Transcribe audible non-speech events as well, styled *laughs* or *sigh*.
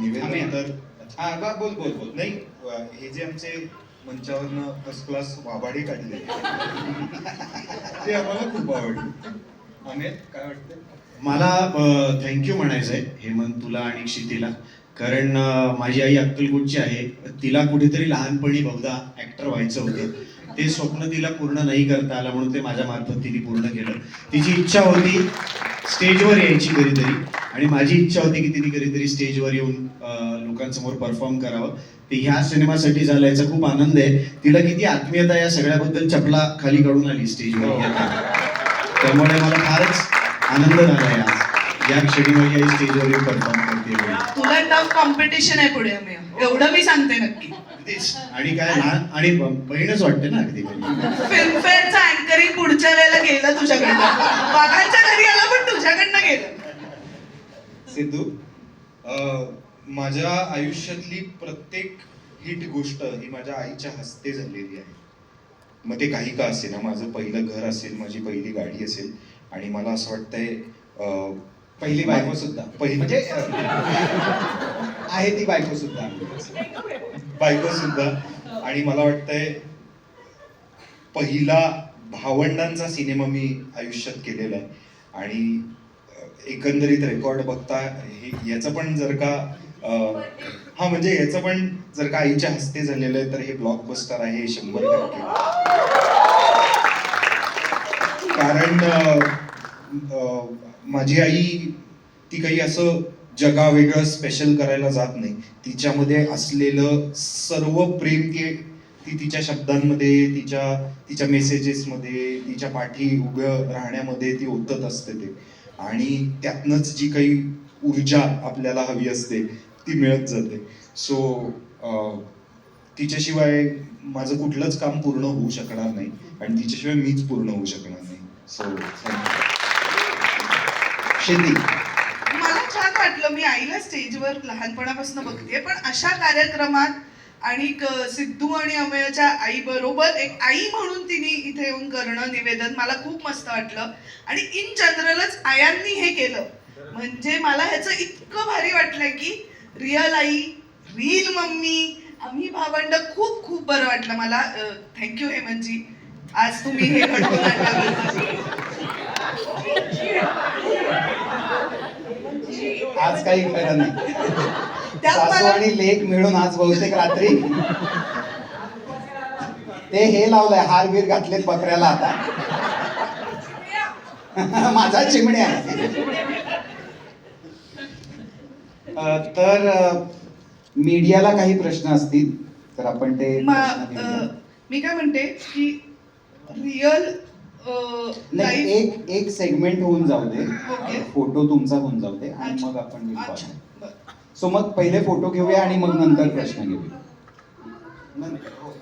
निवेदन हा बा- बोल बोल बोल. नाही हे जे आमचे मंचावरनं फर्स्ट क्लास वाबाडे काढले. ते आम्हाला खूप आवडले. अमित काय वाटतं मला थँक्यू म्हणायचं आहे हेमंत तुला आणि क्षितीला. कारण माझी आई अक्कलकोटची आहे. तिला कुठेतरी लहानपणी बहुधा ऍक्टर व्हायचं होतं. ते स्वप्न तिला पूर्ण नाही करता आलं म्हणून ते माझ्या मार्फत तिने पूर्ण केलं. तिची इच्छा होती स्टेजवर यायची कधीतरी आणि माझी इच्छा होती की तिने कधीतरी स्टेजवर येऊन लोकांसमोर परफॉर्म करावं. ते ह्या सिनेमासाठी झाला याचा खूप आनंद आहे. तिला किती आत्मीयता या सगळ्याबद्दल चपला खाली काढून आली स्टेजवर येताना. त्यामुळे मला फारच आनंद झाला आहे आज. या क्षणी माझी आई स्टेजवर येऊन परफॉर्म करते. तुला टफ कॉम्पिटिशन आहे पुढे एवढं मी सांगते नक्की. आणि काय लहान आणि बहीणच वाटते ना अगदी फिल्मफेअरचं अँकरिंग पुढच्या वेळेला गेलं तुझ्याकडनं बागांच्या घरी आलं पण तुझ्याकडनं गेलं सिद्धू अं, माझ्या आयुष्यातली प्रत्येक हिट गोष्ट ही माझ्या आईच्या हस्ते झालेली आहे. मग ते काही का असेल ना माझं पहिलं घर असेल माझी पहिली गाडी असेल आणि मला असं वाटतंय पहिली बायको सुद्धा. पहिली- म्हणजे आहे ती बायको सुद्धा. बायको सुद्धा. आणि मला वाटतंय पहिला भावंडांचा सिनेमा मी आयुष्यात केलेला आहे. आणि एकंदरीत रेकॉर्ड बघता हे याचं पण जर का हा म्हणजे याचं पण जर का आईच्या हस्ते झालेलं आहे तर हे ब्लॉकबस्टर आहे शंभर टक्के. कारण माझी आई ती काही असं जगा वेगळं स्पेशल करायला जात नाही. तिच्यामध्ये असलेलं सर्व प्रेम ते ती तिच्या शब्दांमध्ये तिच्या तिच्या मेसेजेसमध्ये तिच्या पाठी उभं राहण्यामध्ये ती ओतत असते ते. आणि त्यातनंच जी काही ऊर्जा आपल्याला हवी असते ती मिळत जाते. सो तिच्याशिवाय माझं कुठलंच काम पूर्ण होऊ शकणार नाही आणि तिच्याशिवाय मीच पूर्ण होऊ शकणार नाही. सो शेती. मला छान वाटलं. मी आईला स्टेजवर लहानपणापासून बघते पण अशा कार्यक्रमात आणि सिद्धू आणि अमयच्या आई बरोबर एक आई म्हणून तिने इथे येऊन करणं निवेदन मला खूप मस्त वाटलं. आणि इन जनरलच आयांनी हे केलं. म्हणजे मला ह्याचं इतकं भारी वाटलंय की रिअल आई रील मम्मी आम्ही भावंड खूप खूप बरं वाटलं मला. Thank you Hemantji. आज तुम्ही हे घडवून आज काही नाही. सासू आणि लेक मिळून आज बहुतेक रात्री ते हे लावलंय हार बीर घातलेत बकऱ्याला आता. *laughs* माझा चिमण्या तर मीडियाला काही प्रश्न असतील तर आपण ते मा- काय म्हणते की रिअल नाही एक एक सेगमेंट होऊन जाऊ दे. फोटो तुमचा होऊन जाऊ दे. आणि. मग आपण सो मग पहिले फोटो घेऊया आणि मग नंतर प्रश्न घेऊया. हो.